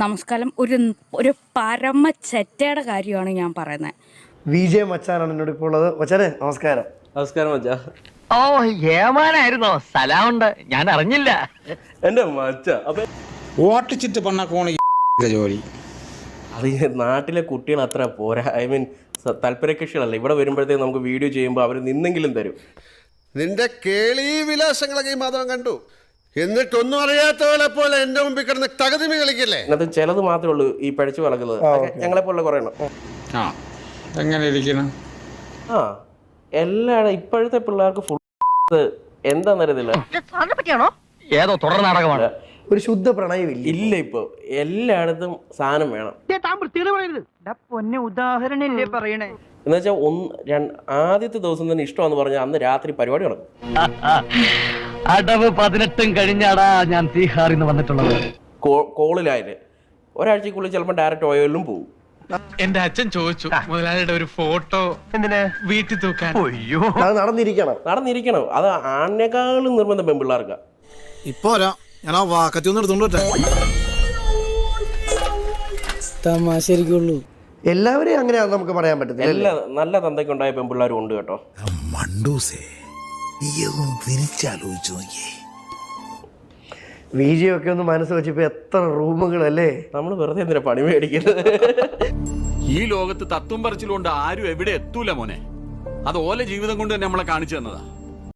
നമസ്കാരം. ഒരു ഒരു പരമ ചെറ്റയുടെ കാര്യമാണ് ഞാൻ പറയുന്നത്. വി ജെ മച്ചാനാണ് എന്നോട് ഇപ്പോൾ ഉള്ളത്. മച്ചാനെ നമസ്കാരം. നമസ്കാരം മച്ചാ. ഓ ഏമാനായിരുന്നോ? സ്ഥലമുണ്ട് ഞാൻ അറിഞ്ഞില്ല. എന്റെ മച്ച ഓട്ടിച്ചിട്ട് പണ്ണ കോണ ജോലി. അത് നാട്ടിലെ കുട്ടികൾ അത്ര പോരാ. ഐ മീൻ താല്പര്യ കക്ഷികളല്ല. ഇവിടെ വരുമ്പോഴത്തേക്ക് നമുക്ക് വീഡിയോ ചെയ്യുമ്പോൾ അവർ നിന്നെങ്കിലും തരും. നിന്റെ കേളി വിലാസങ്ങളൊക്കെ ഈ മാധവൻ കണ്ടു. എന്നിട്ടൊന്നും അറിയാത്തവരെ പോലെ എന്റെ മുമ്പിൽ കിടന്ന് തകതിമി കളിക്കില്ലേ? അതിനകത്ത് ചിലത് മാത്രമേ ഉള്ളൂ ഈ പഴിച്ചു വളക്കുന്നത് ഞങ്ങളെ പോലെ കുറേ എണ്ണം. ആ. എങ്ങനെ ഇരിക്കണം? ആ എല്ലായിടും ഇപ്പോഴത്തെ പിള്ളേർക്ക് ഫുൾ എന്താന്നറിയത്തില്ല പറ്റിയാണോ? ഏതോ തുടർ നാടകമാണ്. ഒരു ശുദ്ധ പ്രണയമില്ല ഇല്ല ഇപ്പൊ. എല്ലായിടത്തും സാധനം വേണം. പൊന്നെ ഉദാഹരണല്ലേ പറയണേ. എന്ന് വെച്ചാൽ ഒന്ന് രണ്ട് ആദ്യത്തെ ദിവസം തന്നെ ഇഷ്ടമാന്ന് പറഞ്ഞാൽ അന്ന് രാത്രി പരിപാടി നടക്കും അടവ് പതിനെട്ടും കഴിഞ്ഞാടാ ഞാൻ തീഹാറിൽ നിന്ന് വന്നിട്ടുള്ളത്. കോളിലായത്. ഒരാഴ്ചക്കുള്ളിൽ ചിലപ്പോൾ ഡയറക്റ്റ് ഓയിലും പോകും എന്റെ അച്ഛൻ ചോദിച്ചു മുതലാളിയുടെ ഒരു ഫോട്ടോ എന്തിനാ? വീട്ടിൽ തൂക്കാൻ. അയ്യോ. അത് നടന്നിരിക്കണം. നടന്നിരിക്കണം. അത് ആണിനേക്കാളും നിർബന്ധം പെൺപിള്ളേർക്ക് ഇപ്പൊ ഞാൻ ആ വാക്കത്തി ഒന്ന് എടുത്തോണ്ട് എല്ലാവരെയും അങ്ങനെയാണ് നമുക്ക് പറയാൻ പറ്റത്തില്ല എല്ലാ നല്ല തന്തയ്ക്കുണ്ടായ പെൺപിള്ളേരും ഉണ്ട് കേട്ടോ. മണ്ടൂസേ. നീ ഒന്ന് തിരിച്ചാലോചിച്ചു നോക്കിയേ. വി ജെ ഒക്കെ ഒന്ന് മനസ്സ് വെച്ചപ്പോ എത്ര റൂമുകളല്ലേ? നമ്മൾ വെറുതെ എന്തിനാ പണി മേടിക്കുന്നത്? ഈ ലോകത്ത് തത്വം പറിച്ചിലുകൊണ്ട് ആരും എവിടെ എത്തൂല മോനെ. അത് ഓല ജീവിതം കൊണ്ട് തന്നെ നമ്മളെ കാണിച്ചു തന്നതാ.